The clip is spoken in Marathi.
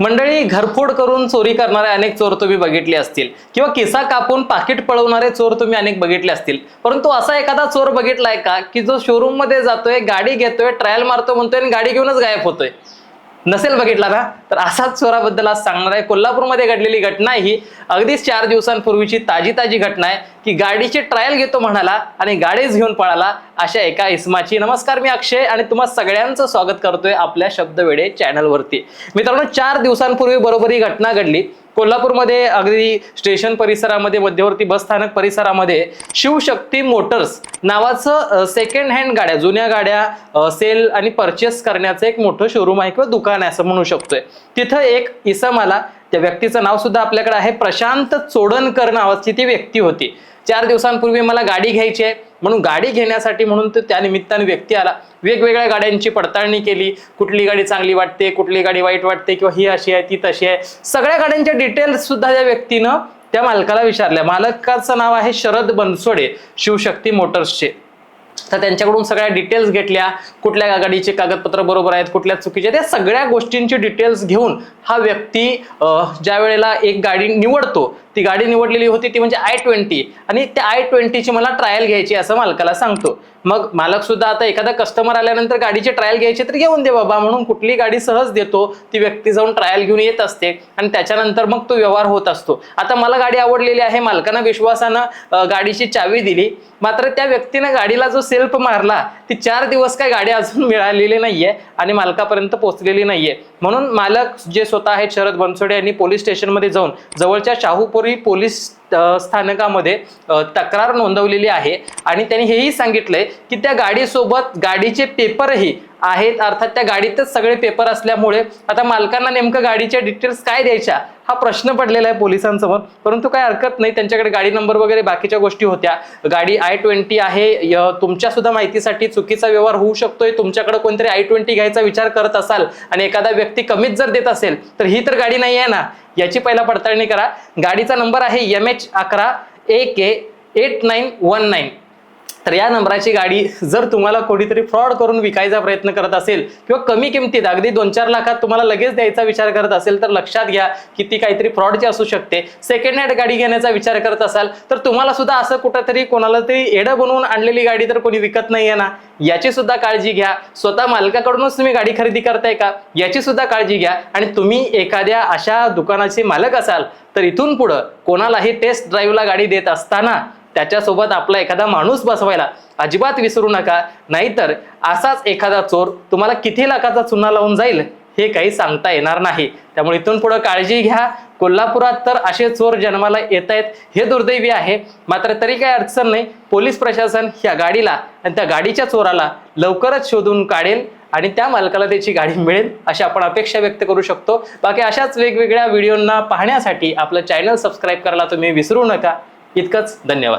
मंडळी घरफोड करून चोरी करणारे अनेक चोर तुम्ही बघितले असतील. किंवा किसा कापून पाकिट पळवणारे चोर तुम्ही अनेक बघितले असतील. परंतु असा एखादा चोर बघितलाय का की जो शोरूममध्ये जातोय गाडी घेतोय ट्रायल मारतो म्हणतोय आणि गाडी घेऊनच गायब होतोय? नसेल बघितला ना? तर असाच चोराबद्दल आज सांगणार आहे. कोल्हापूरमध्ये घडलेली घटना ही अगदीच चार दिवसांपूर्वीची ताजी ताजी घटना आहे की गाडीची ट्रायल घेतो म्हणाला आणि गाडीच घेऊन पळाला अशा एका इस्माची. नमस्कार मी अक्षय आणि तुम्हा सगळ्यांचं स्वागत करतोय आपल्या शब्दवेडे चॅनलवरती मित्रांनो चार दिवसांपूर्वी बरोबर ही घटना घडली. कोल्हापूरमध्ये अगदी स्टेशन परिसरामध्ये मध्यवर्ती बस स्थानक परिसरामध्ये शिवशक्ती मोटर्स नावाचं सेकंड हँड गाड्या जुन्या गाड्या सेल आणि परचेस करण्याचं एक मोठं शोरूम आहे किंवा दुकान आहे असं म्हणू शकतोय. तिथं एक इसमाला त्या व्यक्तीचं नाव सुद्धा आपल्याकडे आहे. प्रशांत चोडणकर नावाची ती व्यक्ती होती. चार दिवसांपूर्वी मला गाडी घ्यायची आहे. म्हणून गाडी घेण्यासाठी म्हणून तर त्या निमित्ताने व्यक्ती आला. वेगवेगळ्या गाड्यांची पडताळणी केली. कुठली गाडी चांगली वाटते कुठली गाडी वाईट वाटते किंवा ही अशी आहे ती तशी आहे. सगळ्या गाड्यांच्या डिटेल्स सुद्धा त्या व्यक्तीनं त्या मालकाला विचारल्या. मालकाचं नाव आहे शरद बनसोडे शिवशक्ती मोटर्सचे. तर त्यांच्याकडून सगळ्या डिटेल्स घेतल्या. कुठल्या गाडीचे कागदपत्र बरोबर आहेत कुठल्या चुकीचे त्या सगळ्या गोष्टींची डिटेल्स घेऊन हा व्यक्ती ज्या वेळेला एक गाडी निवडतो ती गाडी निवडलेली होती ती म्हणजे आय ट्वेंटी आणि त्या आय ट्वेंटीची मला ट्रायल घ्यायची असं मालकाला सांगतो. मग मालक सुद्धा आता एखादा कस्टमर आल्यानंतर गाडीची ट्रायल घ्यायची तर घेऊन दे बाबा म्हणून कुठली गाडी सहज देतो. ती व्यक्ती जाऊन ट्रायल घेऊन येत असते आणि त्याच्यानंतर मग तो व्यवहार होत असतो. आता मला गाडी आवडलेली आहे मालकानं विश्वासानं गाडीची चावी दिली. मात्र त्या व्यक्तीनं गाडीला जो सेल्फ मारला ती चार दिवस काय गाडी अजून मिळालेली नाहीये आणि मालकापर्यंत पोहोचलेली नाहीये. म्हणून मालक जे स्वतः आहेत शरद बनसोडे यांनी पोलीस स्टेशनमध्ये जाऊन जवळच्या शाहूपुरी पोलीस स्थानकामध्ये तक्रार नोंदवलेली आहे. आणि त्यांनी हेही सांगितलंय की त्या गाडीसोबत गाडीचे पेपरही आहेत अर्थात त्या गाडीतच सगळे पेपर असल्यामुळे. आता मालकांना नेमकं गाडीच्या डिटेल्स काय द्यायच्या हा प्रश्न पडलेला आहे पोलिसांसमोर. परंतु काय हरकत नाही त्यांच्याकडे गाडी नंबर वगैरे बाकीच्या गोष्टी होत्या. गाडी आय ट्वेंटी आहे य- तुमच्या सुद्धा माहितीसाठी चुकीचा व्यवहार होऊ शकतोय. तुमच्याकडे कोणतरी आय ट्वेंटी घ्यायचा विचार करत असाल आणि एखादा व्यक्ती कमीच जर देत असेल तर ही तर गाडी नाही आहे ना? याची पहिला पडताळणी करा. गाडीचा नंबर आहे एम एच अकरा A K eight nine one nine तर या नंबराची गाडी जर तुम्हाला कोणीतरी फ्रॉड करून विकायचा प्रयत्न करत असेल किंवा कमी किमतीत अगदी दोन चार लाखात तुम्हाला लगेच द्यायचा विचार करत असेल तर लक्षात घ्या की ती काहीतरी फ्रॉडची असू शकते. सेकंड हँड गाडी घेण्याचा विचार करत असाल तर तुम्हाला सुद्धा असं कुठंतरी कोणाला तरी एडं बनवून आणलेली गाडी तर कोणी विकत नाहीये ना. याची सुद्धा काळजी घ्या. स्वतः मालकाकडूनच तुम्ही गाडी खरेदी करताय का? याची सुद्धा काळजी घ्या. आणि तुम्ही एखाद्या अशा दुकानाचे मालक असाल तर इथून पुढं कोणालाही टेस्ट ड्राईव्हला गाडी देत असताना त्याच्यासोबत आपला एखादा माणूस बसवायला अजिबात विसरू नका. नाहीतर असाच एखादा चोर तुम्हाला किती लाखाचा चुना लावून जाईल हे काही सांगता येणार नाही. त्यामुळे इथून पुढे काळजी घ्या. कोल्हापुरात तर असे चोर जन्माला येत आहेत हे दुर्दैवी आहे. मात्र तरी काही अडचण नाही. पोलीस प्रशासन ह्या गाडीला आणि त्या गाडीच्या चोराला लवकरच शोधून काढेल आणि त्या मालकाला त्याची गाडी मिळेल अशी आपण अपेक्षा व्यक्त करू शकतो. बाकी अशाच वेगवेगळ्या व्हिडिओंना पाहण्यासाठी आपलं चॅनल सबस्क्राईब करायला तुम्ही विसरू नका. इतकंच धन्यवाद.